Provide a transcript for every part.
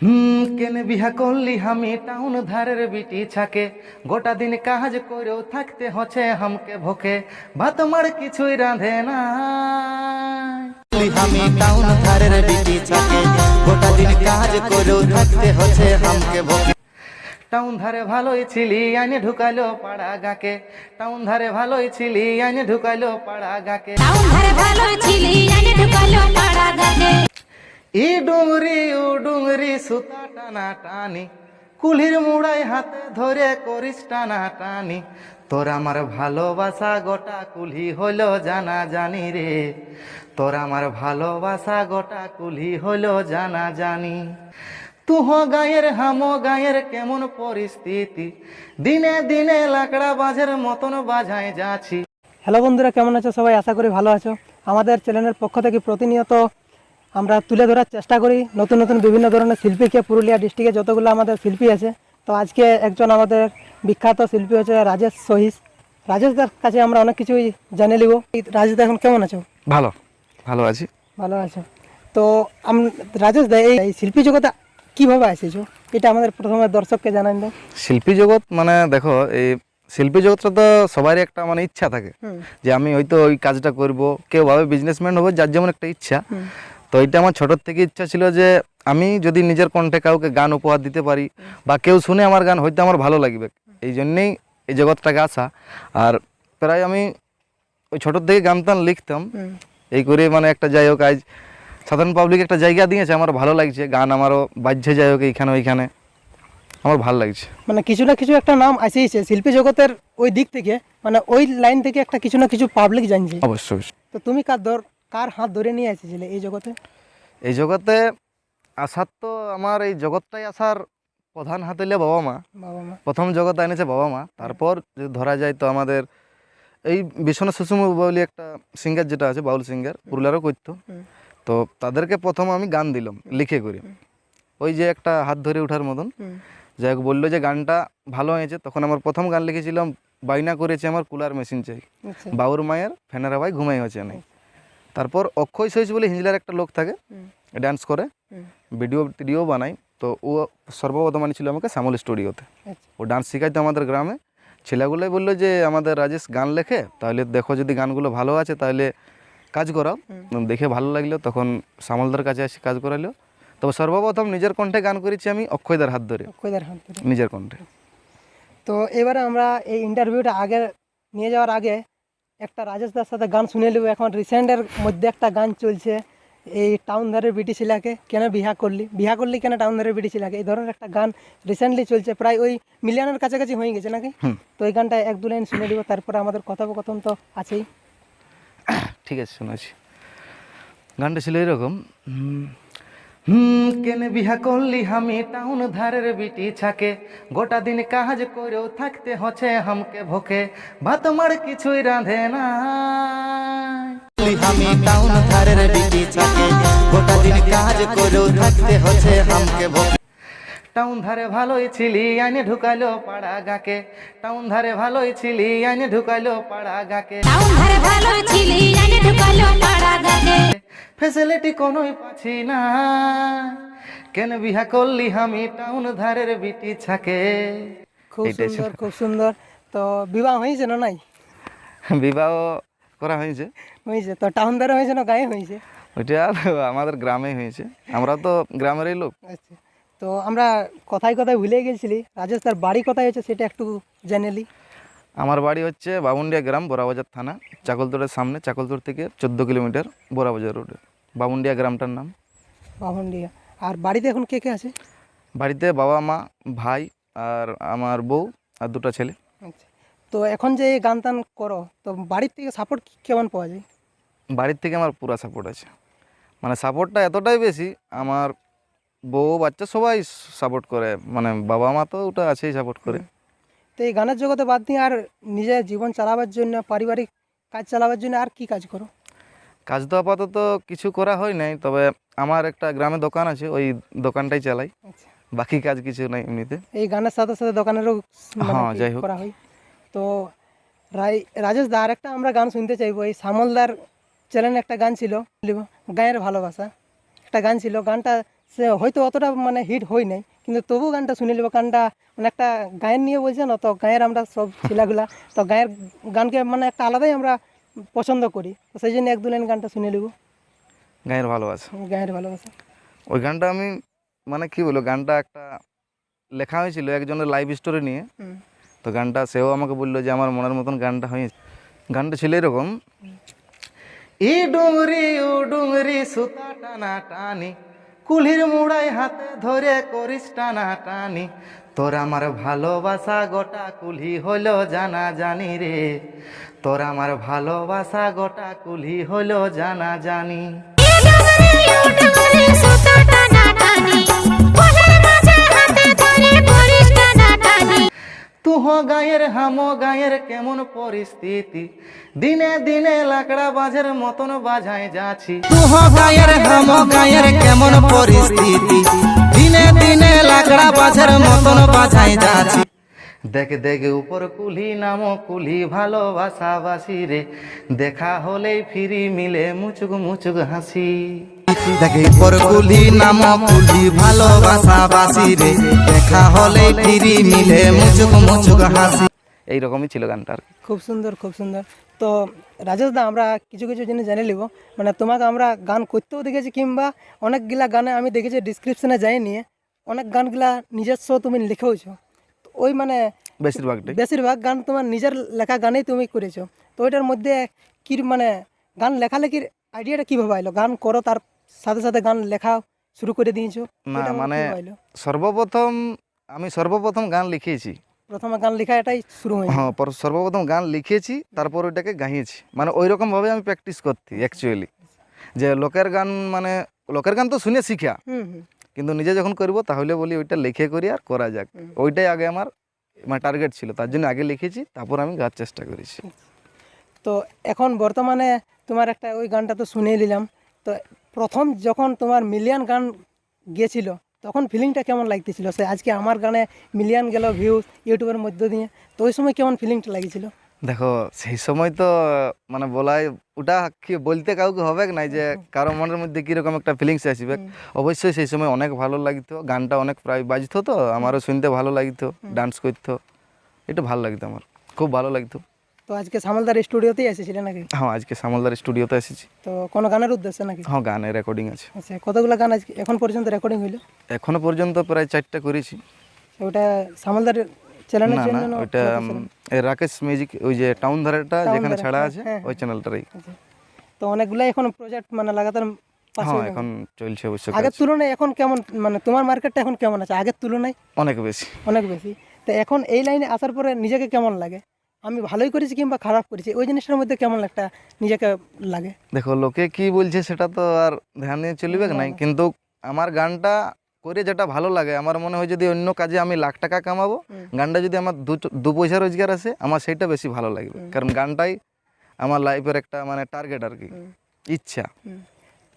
হুম কেনে বিহা করলি আমি টাউন ধারের বিটি ছাকে। গোটা দিন কাজ করেও থাকতে হচ্ছে হামকে ভোকে। ভাত মার কিছুই রাঁধে না আমি টাউন ধারের বিটি ছাকে। গোটা দিন কাজ করেও থাকতে হচ্ছে হামকে ভোকে। টাউন ধারে ভালোই ছিলি আইনে ঢুকালো পাড়া গাকে। টাউন ধারে ভালোই ছিলি আইনে ঢুকালো পাড়া গাকে। টাউন ধারে ভালো ছিলি ঢুকালো পাড়া গাছে ই ডুংরি, ও ডুংরি, সুতা টানা টানি, কুলির মুড়াই হাতে ধরে করিস টানা টানি। তোর আমার ভালোবাসা গোটা কুলি হলো জানা জানি রে। তোর আমার ভালোবাসা গোটা কুলি হলো জানা জানি। তুহ গায়ের, হামো গায়ের কেমন পরিস্থিতি? দিনে দিনে লাকড়া বাজের মতন বাজায় যাচ্ছি। হ্যালো বন্ধুরা, কেমন আছো সবাই? আশা করি ভালো আছো। আমাদের চ্যানেলের পক্ষ থেকে প্রতিনিয়ত আমরা তুলে ধরার চেষ্টা করি। নতুন নতুন বিভিন্ন ধরনের শিল্পীকে পুরুলিয়া ডিস্ট্রিক্টে যতগুলো আমাদের শিল্পী আছে। তো আজকে একজন আমাদের বিখ্যাত শিল্পী হচ্ছে রাজেশ সহিস। রাজেশদার কাছে আমরা অনেক কিছুই জেনে নিব। এই রাজেশদা এখন কেমন আছো? ভালো ভালো আছি। ভালো আছো। তো আম- রাজেশদা এই শিল্পী জগতে কীভাবে এসেছ? এটা আমাদের প্রথমে দর্শককে জানান দাও শিল্পী জগৎ মানে দেখো এই শিল্পী জগৎটা তো সবারই একটা মানে ইচ্ছা থাকে। যে আমি হয়তো ওই কাজটা করব কেউ ভাবে বিজনেসম্যান হব যার যেমন একটা ইচ্ছা। তো এটা আমার ছোটোর থেকে ইচ্ছা ছিল যে আমি যদি নিজের কণ্ঠে কাউকে গান উপহার দিতে পারি বা কেউ শুনে আমার গান হয়তো আমার ভালো লাগবে। এই জন্যেই এই জগৎটাকে আসা। আর প্রায় আমি ওই ছোটোর থেকে গান টান লিখতাম। এই করে মানে একটা যাই হোক আজ সাধারণ পাবলিক একটা জায়গা দিয়েছে আমার ভালো লাগছে। গান আমারও বাজছে যাই হোক এইখানে ওইখানে। আমার ভালো লাগছে। মানে কিছু না কিছু একটা নাম আসেইছে শিল্পী জগতের ওই দিক থেকে মানে ওই লাইন থেকে একটা কিছু না কিছু পাবলিক জানছে। অবশ্যই। অবশ্যই তো তুমি কার ধর কার হাত ধরে নিয়ে এসেছিলে এই জগতে? এই জগতে আসার তো আমার এই জগৎটাই আসার প্রধান হাত হইলে বাবা মা। বাবা মা। প্রথম জগতে এনেছে বাবা মা। তারপর যদি ধরা যায় তো আমাদের এই বিশ্বনাথ সুষুম বলি একটা সিঙ্গার যেটা আছে বাউল সিঙ্গার পুরুলিয়ারও করতো তো তাদেরকে প্রথম আমি গান দিলাম লিখে করে। ওই যে একটা হাত ধরে ওঠার মতন। যাই হোক বলল যে গানটা ভালো হয়েছে। তখন আমার প্রথম গান লিখেছিলাম বাইনা করেছে আমার কুলার মেশিন চাই। আচ্ছা। বাউর মায়ের ফ্যানেরা ভাই ঘুমাই হচ্ছে না তারপর অক্ষয় সহিস বলে হিঞ্জলার একটা লোক থাকে ডান্স করে ভিডিও টিডিও বানাই তো ও সর্বপ্রথম আনিছিল আমাকে শ্যামল স্টুডিওতে আচ্ছা। ও ডান্স শেখাইতো আমাদের গ্রামে। ছেলেগুলোই বলল যে আমাদের রাজেশ গান লেখে তাহলে দেখো যদি গানগুলো ভালো আছে তাহলে কাজ করাও। দেখে ভালো লাগল তখন শ্যামলদার কাছে এসে কাজ করালো তবে সর্বপ্রথম নিজের কণ্ঠে গান করেছি আমি অক্ষয়দার হাত ধরে। অক্ষয়দার হাত ধরে। নিজের কণ্ঠে। তো এবারে আমরা এই ইন্টারভিউটা আগে নিয়ে যাওয়ার আগে একটা রাজেশদার সাথে গান শুনে নেব। এখন রিসেন্টের মধ্যে একটা গান চলছে এই টাউন ধারের বিটি ছিলাকে কেন বিহা করলি? বিহা করলি কেন টাউন ধারের বিটি ছিলাকে এই ধরনের একটা গান রিসেন্টলি চলছে প্রায় ওই মিলিয়নের কাছাকাছি হয়ে গেছে নাকি? তো এই গানটা এক দু লাইন শুনে দিব তারপরে আমাদের কথোপকথন তো আছেই। ঠিক আছে শোনাচ্ছি গানটা ছিল এরকম কেনে বিহা করলি আমি টাউন ধারের বিটি ছাকে। গোটা দিন কাজ করেও থাকতে হচ্ছে হামকে ভোকে। ভাত মার কিছুই রাঁধে না। আমি টাউন ধারের বিটি ছাকে। গোটা দিন কাজ করেও থাকতে হচ্ছে ভোকে। টাউন ধারে ভালোই ছিলি, আইনে ঢুকালো পাড়া গাকে। টাউন ধারে ভালোই ছিলি, আইনে ঢুকালো পাড়া গাকে। টাউন ধারে ভালো ছিলি জানে ঢুকালো পাড়া ফেসিলিটি কোনোই পাচ্ছি না। কেন বিহা করলি আমি টাউন ধারের বিটি ছাকে? খুব এইটাই সুন্দর খুব সুন্দর। তো বিবাহ হয়েছে না নাই? বিবাহ করা হয়েছে। হয়েছে। তো টাউন ধারে হয়েছে না গায়ে হয়েছে? ওইটা আমাদের গ্রামে হয়েছে। আমরা তো গ্রামেরই লোক। আচ্ছা। তো আমরা কথায় কথায় ভুলে গেছিলি। রাজেশ তার বাড়ি কোথায় হয়েছে সেটা একটু জেনে আমার বাড়ি হচ্ছে বাবুন্ডিয়া গ্রাম বোরাবাজার থানা চাকলতোড়ের সামনে চাকলতোড় থেকে চোদ্দ কিলোমিটার বোরাবাজার রোডে বাবুন্ডিয়া গ্রামটার নাম। বাহনডিয়া আর বাড়িতে এখন কে কে আছে? বাড়িতে বাবা মা ভাই আর আমার বউ আর দুটো ছেলে। আচ্ছা। তো এখন যে এই গান টান করো তো বাড়ির থেকে সাপোর্ট কেমন পাওয়া যায়? বাড়ির থেকে আমার পুরা সাপোর্ট আছে। মানে সাপোর্টটা এতটাই বেশি আমার বউ বাচ্চা সবাই সাপোর্ট করে। মানে বাবা মা তো ওটা আছেই সাপোর্ট করে। তো এই গানের জগতে বাদ দিয়ে আর নিজের জীবন চালাবার জন্য পারিবারিক কাজ চালাবার জন্য আর কি কাজ করো? কাজ তো আপাতত কিছু করা হয় নাই তবে আমার একটা গ্রামে দোকান আছে ওই দোকানটাই চালাই। আচ্ছা। বাকি কাজ কিছু নাই এমনিতে। এই গানের সাথে সাথে দোকানেরও মানে হ্যাঁ, যাই হোক। করা হয়? তো রাই রাজেশ দা আর একটা আমরা গান শুনতে চাইব। এই শ্যামলদার চ্যানেলে একটা গান ছিল গায়ের ভালোবাসা। একটা গান ছিল গানটা সে হয়তো অতটা মানে হিট হয় নাই কিন্তু তবু গানটা শুনে নেব। গানটা মানে একটা গায়ের নিয়ে বলছে না তো গায়ের আমরা সব ছেলেগুলা তো গায়ের গানকে মানে একটা আলাদাই আমরা পছন্দ করি। তো সেই জন্য এক দু লাইন গানটা শুনে নেব। গায়ের ভালোবাসা গায়ের ভালোবাসা ওই গানটা আমি মানে কি বলব গানটা একটা লেখা হয়েছিল একজনের লাইভ স্টোরি নিয়ে। তো গানটা সেও আমাকে বলল যে আমার মনের মতন গানটা হয়েছে গানটা ছিল এরকম ই ডুংরি ও ডুংরি সুতা টানা টানি কুলির মুড়াই হাতে ধরে করিস টানা টানি তোর আমার ভালোবাসা গোটা কুলি হলো জানা জানি রে। তোর আমার ভালোবাসা গোটা কুলি হলো জানা জানি তুহ গায়ের, হামো গায়ের কেমন পরিস্থিতি? দিনে দিনে লাকড়া বাজের মতন বাজায় যাচ্ছি। তুহ গায়ের, হামো গায়ের কেমন পরিস্থিতি? দিনে দিনে লাকড়া বাজের মতন বাজায় যাচ্ছি। দেখ দেখ উপর কুলি নাম কুলি ভালোবাসা বাসি রে। দেখা হলেই ফিরি মিলে মুচুক মুচুক হাসি। দেখে উপর কুলি নাম কুলি ভালোবাসা বাসি রে। দেখা হলেই ফিরি মিলে মুচুক মুচুক হাসি। এইরকমই ছিল গানটা আর খুব সুন্দর খুব সুন্দর। তো রাজেশ দা আমরা কিছু কিছু জিনিস জেনে নিব। মানে তোমাকে আমরা গান করতেও দেখেছি কিংবা অনেকগুলা গানে আমি দেখেছি ডিসক্রিপশনে যাই নিয়ে অনেক গানগুলা নিজস্ব তুমি লিখেওছো ওই মানে বেশিরভাগটাই। বেশিরভাগ গান তোমার নিজের লেখা গানেই তুমি করেছ। তো ওইটার মধ্যে কি মানে গান লেখালেখির আইডিয়াটা কীভাবে আইলো? গান করো তার সাথে সাথে গান লেখা শুরু করে দিয়েছ। না মানে সর্বপ্রথম আমি সর্বপ্রথম গান লিখেছি প্রথমে গান লেখা এটাই শুরু হ্যাঁ পর- সর্বপ্রথম গান লিখেছি তারপর ওইটাকে গাইয়েছি। মানে ওই রকমভাবে আমি প্র্যাকটিস করতি অ্যাকচুয়ালি যে লোকের গান মানে লোকের গান তো শুনে শিখা। কিন্তু নিজে যখন করব তাহলে বলি ওইটা লিখে করি আর করা যাক। ওইটাই আগে আমার মানে টার্গেট ছিল। তার জন্য আগে লিখেছি তারপর আমি গাওয়ার চেষ্টা করেছি। তো এখন বর্তমানে তোমার একটা ওই গানটা তো শুনেই নিলাম। তো প্রথম যখন তোমার মিলিয়ন গান গিয়েছিল তখন ফিলিংটা কেমন লাগতেছিল? সে আজকে আমার গানে মিলিয়ন গেল ভিউ ইউটিউবের মধ্য দিয়ে তো ওই সময় কেমন ফিলিংটা লাগছিল? দেখো সেই সময় তো মানে বলাই ওটা কি বলতে কাউকে হবে না যে কারও মনের মধ্যে কীরকম একটা ফিলিংস আসবে অবশ্যই সেই সময় অনেক ভালো লাগতো গানটা অনেক প্রায় বাজতো তো আমারও শুনতে ভালো লাগতো ডান্স করতো এটা ভালো লাগতো আমার খুব ভালো লাগতো। তো আজকে সামলদার স্টুডিওতেই এসেছিলে নাকি? হ্যাঁ আজকে শ্যামলদার স্টুডিওতে এসেছি। তো কোনো গানের উদ্দেশ্যে নাকি? হ্যাঁ গানের রেকর্ডিং আছে। আচ্ছা কতগুলো গান আজকে এখন পর্যন্ত রেকর্ডিং হইল? এখনও পর্যন্ত প্রায় চারটা করেছি। ওটা সামলদার চ্যানেলের জন্য এই রাকেশ মিউজিক ওই যে টাউন ধারেটা যেখানে ছাড়া হ্যাঁ, আছে হ্যাঁ, ওই চ্যানেলটারই আচ্ছা। তো অনেকগুলো এখন প্রজেক্ট মানে লাগাতার হ্যাঁ এখন চলছে অবশ্য আগের তুলনায় এখন কেমন মানে তোমার মার্কেটটা এখন কেমন আছে? আগের তুলনায়? অনেক বেশি। অনেক বেশি। তো এখন এই লাইনে আসার পরে নিজেকে কেমন লাগে? আমি ভালোই করেছি কিংবা খারাপ করেছি? ওই জিনিসটার মধ্যে কেমন একটা নিজেকে লাগে? দেখো লোকে কি বলছে সেটা তো আর ধ্যান দিয়ে চলবে নাই। কিন্তু আমার গানটা করে যেটা ভালো লাগে আমার মনে হয় যদি অন্য কাজে আমি লাখ টাকা কামাবো গানটা যদি আমার দু পয়সা রোজগার আসে আমার সেটা বেশি ভালো লাগবে। কারণ গানটাই আমার লাইফের একটা মানে টার্গেট আর কি ইচ্ছা।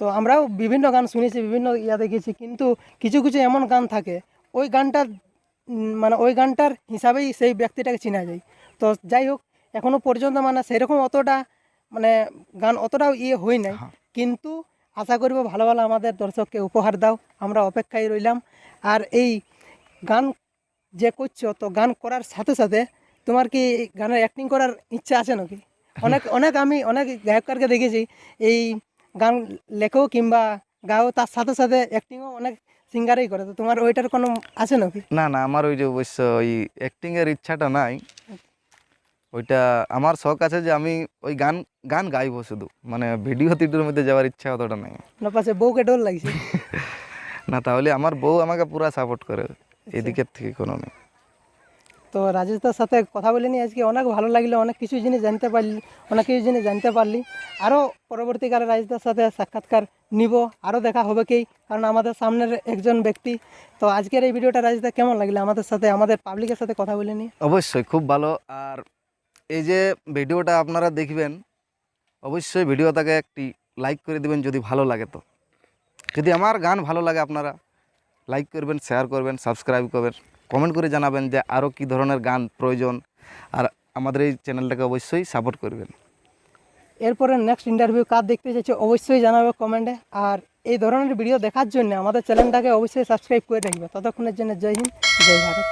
তো আমরাও বিভিন্ন গান শুনেছি বিভিন্ন ইয়া দেখেছি কিন্তু কিছু কিছু এমন গান থাকে ওই গানটার মানে ওই গানটার হিসাবেই সেই ব্যক্তিটাকে চেনা যায়। তো যাই হোক এখনও পর্যন্ত মানে সেরকম অতটা মানে গান অতটাও ইয়ে হয় নাই কিন্তু আশা করব ভালো ভালো আমাদের দর্শককে উপহার দাও। আমরা অপেক্ষায় রইলাম। আর এই গান যে করছ তো গান করার সাথে সাথে তোমার কি গানের অ্যাক্টিং করার ইচ্ছা আছে নাকি? অনেক অনেক আমি অনেক গায়ককারকে দেখেছি। এই গান লেখো কিংবা গাও তার সাথে সাথে অ্যাক্টিংও অনেক সিঙ্গারই করে। তো তোমার ওইটার কোনো আছে নাকি? না না আমার ওই যে অবশ্য ওই অ্যাক্টিংয়ের ইচ্ছাটা নাই। ওইটা আমার শখ আছে যে আমি ওই গান গান গাইবো শুধু। মানে ভিডিও টিডিওর মধ্যে যাওয়ার ইচ্ছা অতটা নাই। না পাশে বউকে ডোল লাগছে। না তাহলে আমার বউ আমাকে পুরা সাপোর্ট করে এদিকের থেকে কোনো নেই। তো রাজেশদার সাথে কথা বলে নিয়ে আজকে অনেক ভালো লাগল অনেক কিছু জিনিস জানতে পারলি অনেক কিছু জিনিস জানতে পারলি। আরও পরবর্তীকালে রাজেশদার সাথে সাক্ষাৎকার নিব আরও দেখা হবে কি কারণ আমাদের সামনের একজন ব্যক্তি। তো আজকের এই ভিডিওটা রাজেশদা কেমন লাগল? আমাদের সাথে আমাদের পাবলিকের সাথে কথা বলে নিয়ে। অবশ্যই খুব ভালো। আর এই যে ভিডিওটা আপনারা দেখবেন, অবশ্যই ভিডিওটাকে একটি লাইক করে দিবেন যদি ভালো লাগে তো। যদি আমার গান ভালো লাগে আপনারা লাইক করবেন শেয়ার করবেন সাবস্ক্রাইব করবেন কমেন্ট করে জানাবেন যে আরও কী ধরনের গান প্রয়োজন, আর আমাদের এই চ্যানেলটাকে অবশ্যই সাপোর্ট করবেন। এরপরে নেক্সট ইন্টারভিউ কার দেখতে চাইছে অবশ্যই জানাবে কমেন্টে আর এই ধরনের ভিডিও দেখার জন্য আমাদের চ্যানেলটাকে অবশ্যই সাবস্ক্রাইব করে রাখবে। ততক্ষণের জন্য জয় হিন্দ, জয় ভারত।